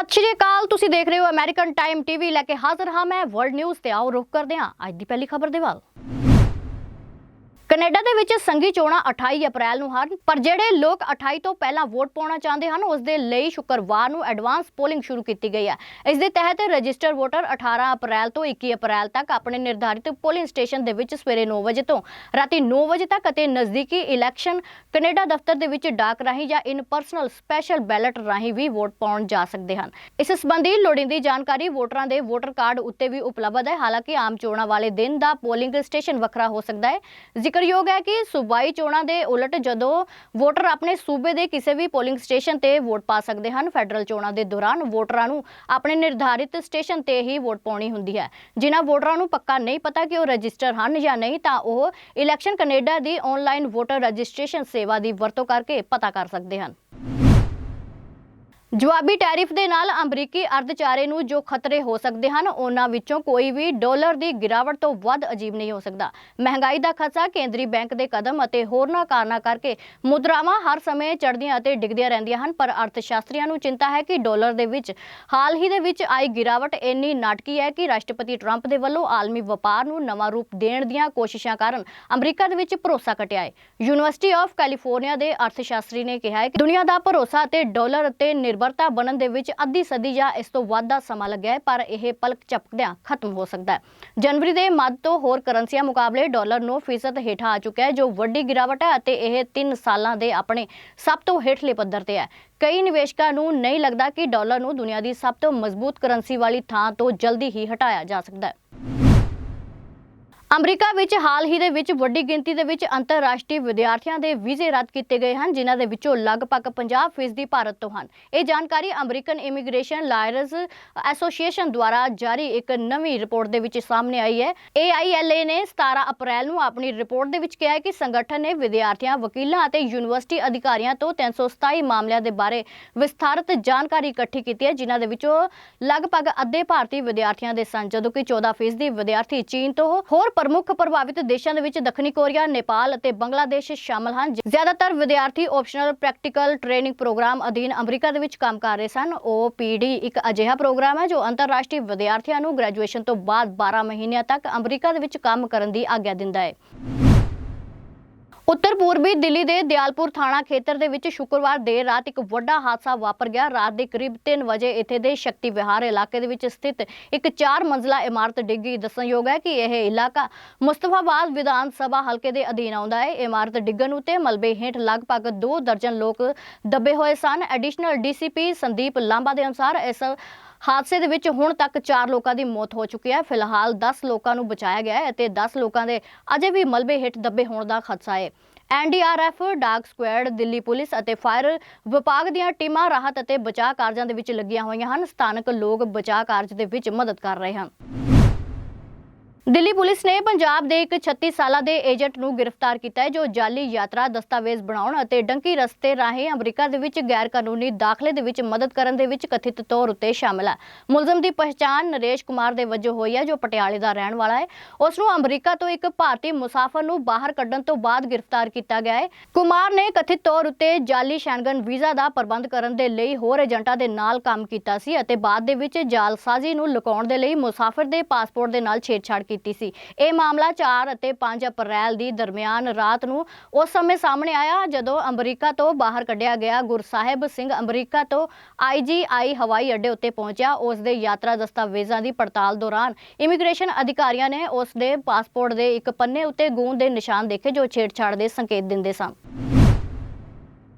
ਸਤਿ ਸ਼੍ਰੀ ਅਕਾਲ, ਤੁਸੀਂ ਦੇਖ ਰਹੇ ਹੋ ਅਮਰੀਕਨ ਟਾਈਮ ਟੀਵੀ ਲੈ ਕੇ ਹਾਜ਼ਰ ਹਾਂ ਮੈਂ ਵਰਲਡ ਨਿਊਜ਼ ਤੇ ਆਓ, ਰੁਕ ਕਰਦੇ ਹਾਂ। ਅੱਜ ਦੀ ਪਹਿਲੀ ਖਬਰ ਦੇ ਵੱਲ। ਕੈਨੇਡਾ ਦੇ ਵਿੱਚ ਸੰਘੀ ਚੋਣਾਂ 28 ਅਪ੍ਰੈਲ ਨੂੰ ਹਨ, ਪਰ ਜਿਹੜੇ ਲੋਕ 28 ਤੋਂ ਪਹਿਲਾਂ ਵੋਟ ਪਾਉਣਾ ਚਾਹੁੰਦੇ ਹਨ, ਉਸ ਦੇ ਲਈ ਸ਼ੁੱਕਰਵਾਰ ਨੂੰ ਐਡਵਾਂਸ ਪੋਲਿੰਗ ਸ਼ੁਰੂ ਕੀਤੀ ਗਈ ਹੈ। ਇਸ ਦੇ ਤਹਿਤ ਰਜਿਸਟਰ ਵੋਟਰ 18 ਅਪ੍ਰੈਲ ਤੋਂ 21 ਅਪ੍ਰੈਲ ਤੱਕ ਆਪਣੇ ਨਿਰਧਾਰਿਤ ਪੋਲਿੰਗ ਸਟੇਸ਼ਨ ਦੇ ਵਿੱਚ ਸਵੇਰੇ 9 ਵਜੇ ਤੋਂ ਰਾਤੀ 9 ਵਜੇ ਤੱਕ ਅਤੇ ਨਜ਼ਦੀਕੀ ਇਲੈਕਸ਼ਨ ਕੈਨੇਡਾ ਦਫ਼ਤਰ ਦੇ ਵਿੱਚ ਡਾਕ ਰਾਹੀਂ ਜਾਂ ਇਨ ਪਰਸਨਲ ਸਪੈਸ਼ਲ ਬੈਲਟ ਰਾਹੀਂ ਵੀ ਵੋਟ ਪਾਉਣ ਜਾ ਸਕਦੇ ਹਨ। ਇਸ ਸੰਬੰਧੀ ਲੋੜੀਂਦੀ ਜਾਣਕਾਰੀ ਵੋਟਰਾਂ ਦੇ ਵੋਟਰ ਕਾਰਡ ਉੱਤੇ ਵੀ ਉਪਲਬਧ ਹੈ। ਹਾਲਾਂਕਿ ਆਮ ਚੋਣਾਂ ਵਾਲੇ ਦਿਨ ਦਾ ਪੋਲਿੰਗ ਸਟੇਸ਼ਨ ਵੱਖਰਾ ਹੋ ਸਕਦਾ ਹੈ। ਜ਼ਿਕਰਯੋਗ ਹੈ ਕਿ ਸੂਬਾਈ ਚੋਣਾਂ ਦੇ ਉਲਟ ਜਦੋਂ ਵੋਟਰ ਆਪਣੇ ਸੂਬੇ ਦੇ ਕਿਸੇ ਵੀ ਪੋਲਿੰਗ ਸਟੇਸ਼ਨ ਤੇ ਵੋਟ ਪਾ ਸਕਦੇ ਹਨ, ਫੈਡਰਲ ਚੋਣਾਂ ਦੇ ਦੌਰਾਨ ਵੋਟਰਾਂ ਨੂੰ ਆਪਣੇ ਨਿਰਧਾਰਿਤ ਸਟੇਸ਼ਨ ਤੇ ਹੀ ਵੋਟ ਪਾਉਣੀ ਹੁੰਦੀ ਹੈ। ਜਿਨ੍ਹਾਂ ਵੋਟਰਾਂ ਨੂੰ ਪੱਕਾ ਨਹੀਂ ਪਤਾ ਕਿ ਉਹ ਰਜਿਸਟਰ ਹਨ ਜਾਂ ਨਹੀਂ, ਤਾਂ ਉਹ ਇਲੈਕਸ਼ਨ ਕੈਨੇਡਾ ਦੀ ਆਨਲਾਈਨ ਵੋਟਰ ਰਜਿਸਟ੍ਰੇਸ਼ਨ ਸੇਵਾ ਦੀ ਵਰਤੋਂ ਕਰਕੇ ਪਤਾ ਕਰ ਸਕਦੇ ਹਨ। ਜਵਾਬੀ ਟੈਰਿਫ ਦੇ ਨਾਲ ਅਮਰੀਕੀ ਅਰਧਚਾਰੇ ਨੂੰ ਜੋ ਖਤਰੇ ਹੋ ਸਕਦੇ ਹਨ, ਉਹਨਾਂ ਵਿੱਚੋਂ ਕੋਈ ਵੀ ਡਾਲਰ ਦੀ ਗਿਰਾਵਟ ਤੋਂ ਵੱਧ ਅਜੀਬ ਨਹੀਂ ਹੋ ਸਕਦਾ। ਮਹਿੰਗਾਈ ਦਾ ਖਤਰਾ ਕੇਂਦਰੀ ਬੈਂਕ ਦੇ ਕਦਮ ਅਤੇ ਹੋਰਨਾਂ ਕਾਰਨਾਂ ਕਰਕੇ ਮੁਦਰਾਵਾਂ ਹਰ ਸਮੇਂ ਚੜ੍ਹਦੀਆਂ ਅਤੇ ਡਿੱਗਦੀਆਂ ਰਹਿੰਦੀਆਂ ਹਨ, ਪਰ ਅਰਥਸ਼ਾਸਤਰੀਆਂ ਨੂੰ ਚਿੰਤਾ ਹੈ ਕਿ ਡਾਲਰ ਦੇ ਵਿੱਚ, ਹਾਲ ਹੀ ਦੇ ਵਿੱਚ ਆਈ ਗਿਰਾਵਟ ਇੰਨੀ ਨਾਟਕੀ ਹੈ ਕਿ ਰਾਸ਼ਟਰਪਤੀ ਟਰੰਪ ਦੇ ਵੱਲੋਂ ਆਲਮੀ ਵਪਾਰ ਨੂੰ ਨਵਾਂ ਰੂਪ ਦੇਣ ਦੀਆਂ ਕੋਸ਼ਿਸ਼ਾਂ ਕਾਰਨ ਅਮਰੀਕਾ ਦੇ ਵਿੱਚ ਭਰੋਸਾ ਘਟਿਆ ਹੈ। ਯੂਨੀਵਰਸਿਟੀ ਆਫ ਕੈਲੀਫੋਰਨੀਆ ਦੇ ਅਰਥਸ਼ਾਸਤਰੀ ਨੇ ਕਿਹਾ ਹੈ ਕਿ ਦੁਨੀਆ ਦਾ ਭਰੋਸਾ ਅਤੇ ਡਾਲਰ ਅਤੇ ਨਿਰਭਰਤਾ ਬਣਨ ਦੇ ਵਿੱਚ ਅੱਧੀ ਸਦੀ ਜਾਂ ਇਸ ਤੋਂ ਵੱਧ ਦਾ ਸਮਾਂ ਲੱਗਿਆ ਹੈ, ਪਰ ਇਹ ਪਲਕ ਝਪਕਦਿਆਂ ਖਤਮ ਹੋ ਸਕਦਾ ਹੈ। ਜਨਵਰੀ ਦੇ ਮੱਧ ਤੋਂ ਹੋਰ ਕਰੰਸੀਆਂ ਮੁਕਾਬਲੇ ਡਾਲਰ 9% ਹੇਠਾਂ ਆ ਚੁੱਕਿਆ ਹੈ, ਜੋ ਵੱਡੀ ਗਿਰਾਵਟ ਹੈ ਅਤੇ ਇਹ 3 ਸਾਲਾਂ ਦੇ ਆਪਣੇ ਸਭ ਤੋਂ ਹੇਠਲੇ ਪੱਧਰ ਤੇ ਹੈ। ਕਈ ਨਿਵੇਸ਼ਕਾਂ ਨੂੰ ਨਹੀਂ ਲੱਗਦਾ ਕਿ ਡਾਲਰ ਨੂੰ ਦੁਨੀਆ ਦੀ ਸਭ ਤੋਂ ਮਜ਼ਬੂਤ ਕਰੰਸੀ ਵਾਲੀ ਥਾਂ ਤੋਂ ਜਲਦੀ ਹੀ ਹਟਾਇਆ ਜਾ ਸਕਦਾ ਹੈ। ਅਮਰੀਕਾ ਵਿੱਚ ਹਾਲ ਹੀ ਦੇ ਵਿੱਚ ਵੱਡੀ ਗਿਣਤੀ ਦੇ ਵਿੱਚ ਅੰਤਰਰਾਸ਼ਟਰੀ ਵਿਦਿਆਰਥੀਆਂ ਦੇ ਵੀਜ਼ੇ ਰੱਦ ਕੀਤੇ ਗਏ ਹਨ, ਜਿਨ੍ਹਾਂ ਦੇ ਵਿੱਚੋਂ ਲਗਭਗ 50% ਭਾਰਤ ਤੋਂ ਹਨ। ਇਹ ਜਾਣਕਾਰੀ ਅਮਰੀਕਨ ਇਮੀਗ੍ਰੇਸ਼ਨ ਲਾਇਰਸ ਐਸੋਸੀਏਸ਼ਨ ਦੁਆਰਾ ਜਾਰੀ ਇੱਕ ਨਵੀਂ ਰਿਪੋਰਟ ਦੇ ਵਿੱਚ ਸਾਹਮਣੇ ਆਈ ਹੈ। AILA ਨੇ 17 ਅਪ੍ਰੈਲ ਨੂੰ ਆਪਣੀ ਰਿਪੋਰਟ ਦੇ ਵਿੱਚ ਕਿਹਾ ਹੈ ਕਿ ਸੰਗਠਨ ਨੇ ਵਿਦਿਆਰਥੀਆਂ, ਵਕੀਲਾਂ ਅਤੇ ਯੂਨੀਵਰਸਿਟੀ ਅਧਿਕਾਰੀਆਂ ਤੋਂ 327 ਮਾਮਲਿਆਂ ਦੇ ਬਾਰੇ ਵਿਸਥਾਰਤ ਜਾਣਕਾਰੀ ਇਕੱਠੀ ਕੀਤੀ ਹੈ, ਜਿਨ੍ਹਾਂ ਦੇ ਵਿੱਚੋਂ ਲਗਭਗ ਅੱਧੇ ਭਾਰਤੀ ਵਿਦਿਆਰਥੀਆਂ ਦੇ ਸਨ, ਜਦੋਂ ਕਿ 14% ਵਿਦਿਆਰਥੀ ਚੀਨ ਤੋਂ ਹੋਰ ਪ੍ਰਮੁੱਖ ਪ੍ਰਭਾਵਿਤ ਦੇਸ਼ਾਂ ਦੇ ਵਿੱਚ ਦੱਖਣੀ ਕੋਰੀਆ, ਨੇਪਾਲ ਅਤੇ ਬੰਗਲਾਦੇਸ਼ ਸ਼ਾਮਲ ਹਨ। ਜ਼ਿਆਦਾਤਰ ਵਿਦਿਆਰਥੀ ਆਪਸ਼ਨਲ ਪ੍ਰੈਕਟੀਕਲ ਟ੍ਰੇਨਿੰਗ ਪ੍ਰੋਗਰਾਮ ਅਧੀਨ ਅਮਰੀਕਾ ਦੇ ਵਿੱਚ ਕੰਮ ਕਰ ਰਹੇ ਸਨ। OPD ਇੱਕ ਅਜਿਹਾ ਪ੍ਰੋਗਰਾਮ ਹੈ ਜੋ ਅੰਤਰਰਾਸ਼ਟਰੀ ਵਿਦਿਆਰਥੀਆਂ ਨੂੰ ਗ੍ਰੈਜੂਏਸ਼ਨ ਤੋਂ ਬਾਅਦ 12 ਮਹੀਨਿਆਂ ਤੱਕ ਅਮਰੀਕਾ ਦੇ ਵਿੱਚ ਕੰਮ ਕਰਨ ਦੀ ਆਗਿਆ ਦਿੰਦਾ ਹੈ। ਉੱਤਰ ਪੂਰਬੀ ਦਿੱਲੀ ਦੇ ਦਿਆਲਪੁਰ ਥਾਣਾ ਖੇਤਰ ਦੇ ਵਿੱਚ ਸ਼ੁੱਕਰਵਾਰ ਦੇਰ ਰਾਤ ਇੱਕ ਵੱਡਾ ਹਾਦਸਾ ਵਾਪਰ ਗਿਆ। ਰਾਤ ਦੇ ਕਰੀਬ 3 ਵਜੇ ਇੱਥੇ ਦੇ ਸ਼ਕਤੀ ਵਿਹਾਰ ਇਲਾਕੇ ਦੇ ਵਿੱਚ ਸਥਿਤ ਇੱਕ 4 ਮੰਜ਼ਲਾ ਇਮਾਰਤ ਡਿੱਗੀ। ਦੱਸਣਯੋਗ ਹੈ ਕਿ ਇਹ ਇਲਾਕਾ ਮੁਸਤਫਾਬਾਦ ਵਿਧਾਨ ਸਭਾ ਹਲਕੇ ਦੇ ਅਧੀਨ ਆਉਂਦਾ ਹੈ। ਇਮਾਰਤ ਡਿੱਗਣ ਉਤੇ ਮਲਬੇ ਹੇਠ ਲਗਭਗ 2 ਦਰਜਨ ਲੋਕ ਦੱਬੇ ਹੋਏ ਸਨ। ਐਡੀਸ਼ਨਲ ਡੀਸੀਪੀ ਸੰਦੀਪ ਲਾਂਬਾ ਦੇ ਅਨੁਸਾਰ ਇਸ ਹਾਦਸੇ ਦੇ ਵਿੱਚ ਹੁਣ ਤੱਕ 4 ਲੋਕਾਂ ਦੀ ਮੌਤ ਹੋ ਚੁੱਕੀ ਹੈ। ਫਿਲਹਾਲ 10 ਲੋਕਾਂ ਨੂੰ ਬਚਾਇਆ ਗਿਆ ਹੈ ਅਤੇ 10 ਲੋਕਾਂ ਦੇ ਅਜੇ ਵੀ ਮਲਬੇ ਹੇਠ ਦੱਬੇ ਹੋਣ ਦਾ ਖਦਸ਼ਾ ਹੈ। NDRF, dog squad, Delhi police ਅਤੇ ਫਾਇਰ ਵਿਭਾਗ ਦੀਆਂ ਟੀਮਾਂ ਰਾਹਤ ਅਤੇ ਬਚਾਅ ਕਾਰਜਾਂ ਦੇ ਵਿੱਚ ਲੱਗੀਆਂ ਹੋਈਆਂ ਹਨ। ਸਥਾਨਕ ਲੋਕ ਬਚਾਅ ਕਾਰਜ ਦੇ ਵਿੱਚ ਮਦਦ ਕਰ ਰਹੇ ਹਨ। ਦਿੱਲੀ ਪੁਲਿਸ ਨੇ ਪੰਜਾਬ ਦੇ ਇੱਕ 36 ਸਾਲਾ ਦੇ ਏਜੰਟ ਨੂੰ ਗ੍ਰਿਫਤਾਰ ਕੀਤਾ ਹੈ, ਜੋ ਜਾਲੀ ਯਾਤਰਾ, ਦਸਤਾਵੇਜ਼ ਬਣਾਉਣ ਅਤੇ ਡੰਕੀ ਰਸਤੇ ਰਾਹੀਂ ਅਮਰੀਕਾ ਦੇ ਵਿੱਚ ਗੈਰ ਕਾਨੂੰਨੀ ਦਾਖਲੇ ਦੇ ਵਿੱਚ ਮਦਦ ਕਰਨ ਦੇ ਵਿੱਚ ਕਥਿਤ ਤੌਰ ਉੱਤੇ ਸ਼ਾਮਲ ਹੈ। ਮੁਲਜ਼ਮ ਦੀ ਪਛਾਣ ਨਰੇਸ਼ ਕੁਮਾਰ ਦੇ ਵਜੋਂ ਹੋਈ ਹੈ, ਜੋ ਪਟਿਆਲੇ ਦਾ ਰਹਿਣ ਵਾਲਾ ਹੈ। ਉਸ ਨੂੰ ਅਮਰੀਕਾ ਤੋਂ ਇੱਕ ਭਾਰਤੀ ਮੁਸਾਫਰ ਨੂੰ ਬਾਹਰ ਕੱਢਣ ਤੋਂ ਬਾਅਦ ਗ੍ਰਿਫਤਾਰ ਕੀਤਾ ਗਿਆ ਹੈ। ਕੁਮਾਰ ਨੇ ਕਥਿਤ ਤੌਰ ਉੱਤੇ ਜਾਲੀ ਸ਼ੈਂਗਨ ਵੀਜ਼ਾ ਦਾ ਪ੍ਰਬੰਧ ਕਰਨ ਦੇ ਲਈ ਹੋਰ ਏਜੰਟਾਂ ਦੇ ਨਾਲ ਕੰਮ ਕੀਤਾ ਸੀ ਅਤੇ ਬਾਅਦ ਦੇ ਵਿੱਚ ਜਾਲਸਾਜ਼ੀ ਨੂੰ ਲੁਕਾਉਣ ਦੇ ਲਈ ਮੁਸਾਫਰ ਦੇ ਪਾਸਪੋਰਟ ਦੇ ਨਾਲ ਛੇੜਛਾੜ ਕੀਤੀ ਸੀ। ਇਹ ਮਾਮਲਾ 4 ਅਤੇ 5 ਅਪ੍ਰੈਲ ਦੀ ਦਰਮਿਆਨ ਰਾਤ ਨੂੰ ਉਸ ਸਮੇਂ ਸਾਹਮਣੇ ਆਇਆ, ਜਦੋਂ ਅਮਰੀਕਾ ਤੋਂ ਬਾਹਰ ਕੱਢਿਆ ਗਿਆ ਗੁਰਸਾਹਿਬ ਸਿੰਘ ਅਮਰੀਕਾ ਤੋਂ ਆਈਜੀਆਈ ਹਵਾਈ ਅੱਡੇ ਉੱਤੇ ਪਹੁੰਚਿਆ। ਉਸ ਦੇ ਯਾਤਰਾ ਦਸਤਾਵੇਜ਼ਾਂ ਦੀ ਪੜਤਾਲ ਦੌਰਾਨ ਇਮੀਗ੍ਰੇਸ਼ਨ ਅਧਿਕਾਰੀਆਂ ਨੇ ਉਸ ਦੇ ਪਾਸਪੋਰਟ ਦੇ ਇੱਕ ਪੰਨੇ ਉੱਤੇ ਗੂੰਦ ਦੇ ਨਿਸ਼ਾਨ ਦੇਖੇ, ਜੋ ਛੇੜਛਾੜ ਦੇ ਸੰਕੇਤ ਦਿੰਦੇ ਸਨ।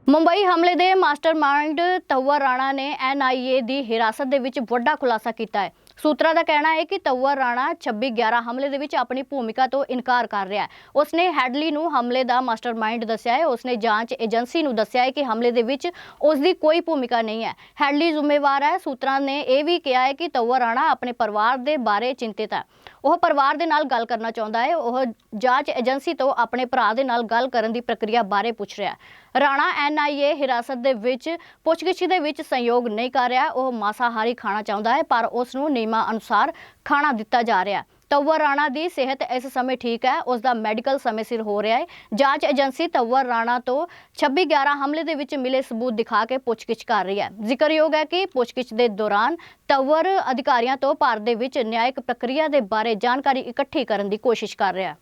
ਮੁੰਬਈ ਹਮਲੇ ਦੇ ਮਾਸਟਰਮਾਈਂਡ ਤਵਰ ਰਾਣਾ ਨੇ ਐਨਆਈਏ ਦੀ ਹਿਰਾਸਤ ਦੇ ਵਿੱਚ ਵੱਡਾ ਖੁਲਾਸਾ ਕੀਤਾ ਹੈ। ਸੂਤਰਾਂ ਦਾ ਕਹਿਣਾ ਹੈ ਕਿ ਤਵਰ ਰਾਣਾ 26/11 ਹਮਲੇ ਦੇ ਵਿੱਚ ਆਪਣੀ ਭੂਮਿਕਾ ਤੋਂ ਇਨਕਾਰ ਕਰ ਰਿਹਾ ਹੈ। ਉਸਨੇ ਹੈਡਲੀ ਨੂੰ ਹਮਲੇ ਦਾ ਮਾਸਟਰਮਾਈਂਡ ਦੱਸਿਆ ਹੈ। ਉਸਨੇ ਜਾਂਚ ਏਜੰਸੀ ਨੂੰ ਦੱਸਿਆ ਹੈ ਕਿ ਹਮਲੇ ਦੇ ਵਿੱਚ ਉਸ ਦੀ ਕੋਈ ਭੂਮਿਕਾ ਨਹੀਂ ਹੈ। ਹੈਡਲੀ ਜ਼ਿੰਮੇਵਾਰ ਹੈ। ਸੂਤਰਾਂ ਨੇ ਇਹ ਵੀ ਕਿਹਾ ਹੈ ਕਿ ਤਵਰ ਰਾਣਾ ਆਪਣੇ ਪਰਿਵਾਰ ਦੇ ਬਾਰੇ ਚਿੰਤਿਤ ਹੈ। ਉਹ ਪਰਿਵਾਰ ਦੇ ਨਾਲ ਗੱਲ ਕਰਨਾ ਚਾਹੁੰਦਾ ਹੈ। ਉਹ ਜਾਂਚ ਏਜੰਸੀ ਤੋਂ ਆਪਣੇ ਭਰਾ ਦੇ ਨਾਲ ਗੱਲ ਕਰਨ ਦੀ ਪ੍ਰਕਿਰਿਆ ਬਾਰੇ ਪੁੱਛ ਰਿਹਾ ਹੈ। ਰਾਣਾ ਐਨਆਈਏ ਹਿਰਾਸਤ ਦੇ ਵਿੱਚ ਪੁੱਛਗਿੱਛ ਦੇ ਵਿੱਚ ਸੰਯੋਗ ਨਹੀਂ ਕਰ ਰਿਹਾ। ਉਹ ਮਾਸਾਹਾਰੀ ਖਾਣਾ ਚਾਹੁੰਦਾ ਹੈ, ਪਰ ਉਸ ਨੂੰ ਨਿਯਮਾਂ ਅਨੁਸਾਰ ਖਾਣਾ ਦਿੱਤਾ ਜਾ ਰਿਹਾ ਹੈ। ਤਵਰ ਰਾਣਾ ਦੀ ਸਿਹਤ ਇਸ ਸਮੇਂ ਠੀਕ ਹੈ ਉਸ ਦਾ ਮੈਡੀਕਲ ਸਮੇਂ ਸਿਰ ਹੋ ਰਿਹਾ ਹੈ। ਜਾਂਚ ਏਜੰਸੀ ਤਵਰ ਰਾਣਾ ਤੋਂ 26/11 ਹਮਲੇ ਦੇ ਵਿੱਚ ਮਿਲੇ ਸਬੂਤ ਦਿਖਾ ਕੇ ਪੁੱਛਗਿੱਛ ਕਰ ਰਹੀ ਹੈ। ਜ਼ਿਕਰਯੋਗ ਹੈ ਕਿ ਪੁੱਛਗਿੱਛ ਦੇ ਦੌਰਾਨ ਤਵਰ ਅਧਿਕਾਰੀਆਂ ਤੋਂ ਭਾਰਤ ਦੇ ਵਿੱਚ ਨਿਆਇਕ ਪ੍ਰਕਿਰਿਆ ਦੇ ਬਾਰੇ ਜਾਣਕਾਰੀ ਇਕੱਠੀ ਕਰਨ ਦੀ ਕੋਸ਼ਿਸ਼ ਕਰ ਰਿਹਾ ਹੈ।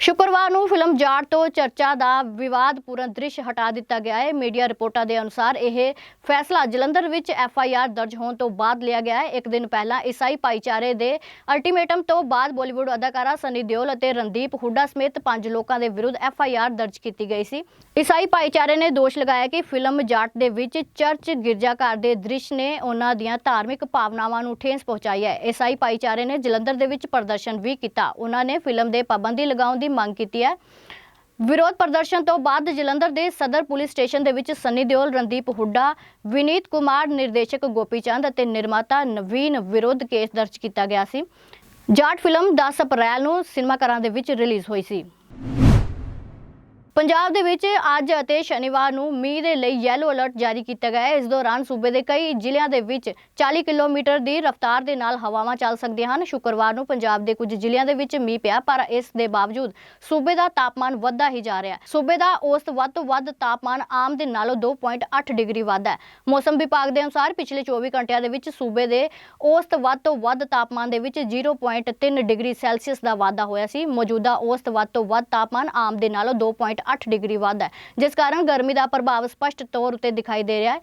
ਸ਼ੁੱਕਰਵਾਰ ਨੂੰ ਫਿਲਮ ਜਾਟ ਤੋਂ ਚਰਚਾ ਦਾ ਵਿਵਾਦਪੂਰਨ ਦ੍ਰਿਸ਼ ਹਟਾ ਦਿੱਤਾ ਗਿਆ ਹੈ। ਮੀਡੀਆ ਰਿਪੋਰਟਾਂ ਦੇ ਅਨੁਸਾਰ ਇਹ ਫੈਸਲਾ ਜਲੰਧਰ ਵਿੱਚ ਐਫ ਆਈ ਆਰ ਦਰਜ ਹੋਣ ਤੋਂ ਬਾਅਦ ਲਿਆ ਗਿਆ ਹੈ। ਇੱਕ ਦਿਨ ਪਹਿਲਾਂ ਈਸਾਈ ਭਾਈਚਾਰੇ ਦੇ ਅਲਟੀਮੇਟਮ ਤੋਂ ਬਾਅਦ ਬਾਲੀਵੁੱਡ ਅਦਾਕਾਰਾ ਸਨੀ ਦਿਓਲ ਅਤੇ ਰਣਦੀਪ ਹੁੱਡਾ ਸਮੇਤ ਪੰਜ ਲੋਕਾਂ ਦੇ ਵਿਰੁੱਧ ਐਫ ਆਈ ਆਰ ਦਰਜ ਕੀਤੀ ਗਈ ਸੀ। ਈਸਾਈ ਭਾਈਚਾਰੇ ਨੇ ਦੋਸ਼ ਲਗਾਇਆ ਕਿ ਫਿਲਮ ਜਾਟ ਦੇ ਵਿੱਚ ਚਰਚ ਗਿਰਜਾਘਰ ਦੇ ਦ੍ਰਿਸ਼ ਨੇ ਉਹਨਾਂ ਦੀਆਂ ਧਾਰਮਿਕ ਭਾਵਨਾਵਾਂ ਨੂੰ ਠੇਸ ਪਹੁੰਚਾਈ ਹੈ। ਈਸਾਈ ਭਾਈਚਾਰੇ ਨੇ ਜਲੰਧਰ ਦੇ ਵਿੱਚ ਪ੍ਰਦਰਸ਼ਨ ਵੀ ਕੀਤਾ। ਉਹਨਾਂ ਨੇ ਫਿਲਮ ਦੇ ਪਾਬੰਦੀ ਲਗਾਉਣ ਦੀ ਮੰਗ ਕੀਤੀ ਹੈ। ਵਿਰੋਧ ਪ੍ਰਦਰਸ਼ਨ ਤੋਂ ਬਾਅਦ ਜਲੰਧਰ ਦੇ ਸਦਰ ਪੁਲਿਸ ਸਟੇਸ਼ਨ ਦੇ ਵਿੱਚ ਸੰਨੀ ਦਿਓਲ, ਰਣਦੀਪ ਹੁੱਡਾ, ਵਿਨੀਤ ਕੁਮਾਰ, ਨਿਰਦੇਸ਼ਕ ਗੋਪੀ ਚੰਦ ਅਤੇ ਨਿਰਮਾਤਾ ਨਵੀਨ ਵਿਰੁੱਧ ਕੇਸ ਦਰਜ ਕੀਤਾ ਗਿਆ ਸੀ। ਜਾਟ ਫਿਲਮ 10 ਅਪ੍ਰੈਲ ਨੂੰ ਸਿਨੇਮਾ ਘਰਾਂ ਦੇ ਵਿੱਚ ਰਿਲੀਜ਼ ਹੋਈ ਸੀ। ਪੰਜਾਬ ਦੇ ਵਿੱਚ ਅੱਜ ਅਤੇ ਸ਼ਨੀਵਾਰ ਨੂੰ ਮੀਂਹ ਦੇ ਲਈ ਯੈਲੋ ਅਲਰਟ ਜਾਰੀ ਕੀਤਾ ਗਿਆ ਹੈ। ਇਸ ਦੌਰਾਨ ਸੂਬੇ ਦੇ ਕਈ ਜ਼ਿਲ੍ਹਿਆਂ ਦੇ ਵਿੱਚ 40 ਕਿਲੋਮੀਟਰ ਦੀ ਰਫ਼ਤਾਰ ਦੇ ਨਾਲ ਹਵਾਵਾਂ ਚੱਲ ਸਕਦੀਆਂ ਹਨ। ਸ਼ੁੱਕਰਵਾਰ ਨੂੰ ਪੰਜਾਬ ਦੇ ਕੁਝ ਜ਼ਿਲ੍ਹਿਆਂ ਦੇ ਵਿੱਚ ਮੀਂਹ ਪਿਆ, ਪਰ ਇਸ ਦੇ ਬਾਵਜੂਦ ਸੂਬੇ ਦਾ ਤਾਪਮਾਨ ਵੱਧਦਾ ਹੀ ਜਾ ਰਿਹਾ ਹੈ। ਸੂਬੇ ਦਾ ਔਸਤ ਵੱਧ ਤੋਂ ਵੱਧ ਤਾਪਮਾਨ ਆਮ ਦੇ ਨਾਲੋਂ 2.8 ਡਿਗਰੀ ਵੱਧ ਹੈ। ਮੌਸਮ ਵਿਭਾਗ ਦੇ ਅਨੁਸਾਰ ਪਿਛਲੇ 24 ਘੰਟਿਆਂ ਦੇ ਵਿੱਚ ਸੂਬੇ ਦੇ ਔਸਤ ਵੱਧ ਤੋਂ ਵੱਧ ਤਾਪਮਾਨ ਦੇ ਵਿੱਚ 0.3 ਡਿਗਰੀ ਸੈਲਸੀਅਸ ਦਾ ਵਾਧਾ ਹੋਇਆ ਸੀ। ਮੌਜੂਦਾ ਔਸਤ ਵੱਧ ਤੋਂ ਵੱਧ ਤਾਪਮਾਨ ਆਮ ਦੇ ਨਾਲੋਂ 2.8 ਡਿਗਰੀ ਵੱਧ ਹੈ। ਜਿਸ ਕਾਰਨ ਗਰਮੀ ਦਾ ਪ੍ਰਭਾਵ ਸਪਸ਼ਟ ਤੌਰ ਉੱਤੇ ਦਿਖਾਈ ਦੇ ਰਿਹਾ ਹੈ।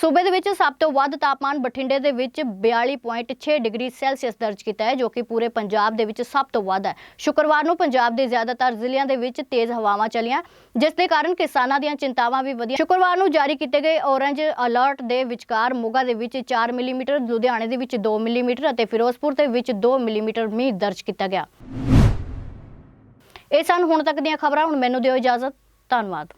ਸੂਬੇ ਦੇ ਵਿੱਚ ਸਭ ਤੋਂ ਵੱਧ ਤਾਪਮਾਨ ਬਠਿੰਡੇ ਦੇ ਵਿੱਚ 42.6 ਡਿਗਰੀ ਸੈਲਸੀਅਸ ਦਰਜ ਕੀਤਾ ਹੈ, ਜੋ ਕਿ ਪੂਰੇ ਪੰਜਾਬ ਦੇ ਵਿੱਚ ਸਭ ਤੋਂ ਵੱਧ ਹੈ। ਸ਼ੁੱਕਰਵਾਰ ਨੂੰ ਪੰਜਾਬ ਦੇ ਜ਼ਿਆਦਾਤਰ ਜ਼ਿਲ੍ਹਿਆਂ ਦੇ ਵਿੱਚ ਤੇਜ਼ ਹਵਾਵਾਂ ਚੱਲੀਆਂ, ਜਿਸ ਦੇ ਕਾਰਨ ਕਿਸਾਨਾਂ ਦੀਆਂ ਚਿੰਤਾਵਾਂ ਵੀ ਵਧੀਆਂ। ਸ਼ੁੱਕਰਵਾਰ ਨੂੰ ਜਾਰੀ ਕੀਤੇ ਗਏ ਔਰੰਜ ਅਲਰਟ ਦੇ ਵਿਚਕਾਰ ਮੋਗਾ ਦੇ ਵਿੱਚ 4 ਮਿਲੀਮੀਟਰ, ਲੁਧਿਆਣੇ ਦੇ ਵਿੱਚ 2 ਮਿਲੀਮੀਟਰ ਅਤੇ ਫਿਰੋਜ਼ਪੁਰ ਦੇ ਵਿੱਚ 2 ਮਿਲੀਮੀਟਰ ਮੀਂਹ ਦਰਜ ਕੀਤਾ ਗਿਆ। ਇਹ ਸਨ ਹੁਣ ਤੱਕ ਦੀਆਂ ਖਬਰਾਂ ਹੁਣ ਮੈਨੂੰ ਦਿਓ ਇਜਾਜ਼ਤ ਧੰਨਵਾਦ।